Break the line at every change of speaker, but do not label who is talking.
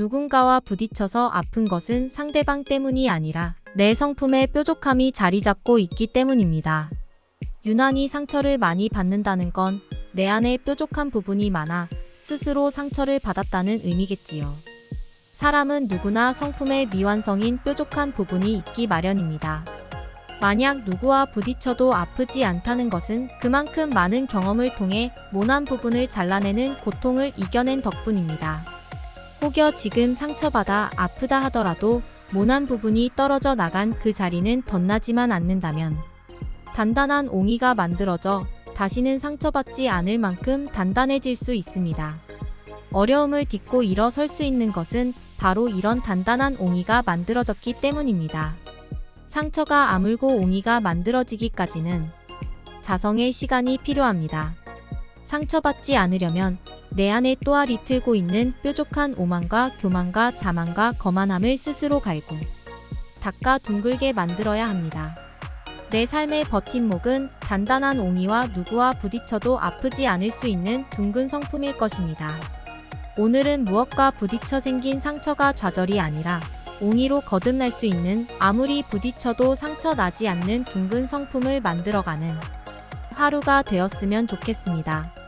누군가와 부딪혀서 아픈 것은 상대방 때문이 아니라 내 성품의 뾰족함이 자리 잡고 있기 때문입니다. 유난히 상처를 많이 받는다는 건 내 안에 뾰족한 부분이 많아 스스로 상처를 받았다는 의미겠지요. 사람은 누구나 성품의 미완성인 뾰족한 부분이 있기 마련입니다. 만약 누구와 부딪혀도 아프지 않다는 것은 그만큼 많은 경험을 통해 모난 부분을 잘라내는 고통을 이겨낸 덕분입니다. 혹여 지금 상처받아 아프다 하더라도 모난 부분이 떨어져 나간 그 자리는 덧나지만 않는다면 단단한 옹이가 만들어져 다시는 상처받지 않을 만큼 단단해질 수 있습니다. 어려움을 딛고 일어설 수 있는 것은 바로 이런 단단한 옹이가 만들어졌기 때문입니다. 상처가 아물고 옹이가 만들어지기까지는 자성의 시간이 필요합니다. 상처받지 않으려면 내 안에 또아리 틀고 있는 뾰족한 오만과 교만과 자만과 거만함을 스스로 갈고 닦아 둥글게 만들어야 합니다. 내 삶의 버팀목은 단단한 옹이와 누구와 부딪혀도 아프지 않을 수 있는 둥근 성품일 것입니다. 오늘은 무엇과 부딪혀 생긴 상처가 좌절이 아니라 옹이로 거듭날 수 있는 아무리 부딪혀도 상처 나지 않는 둥근 성품을 만들어가는 하루가 되었으면 좋겠습니다.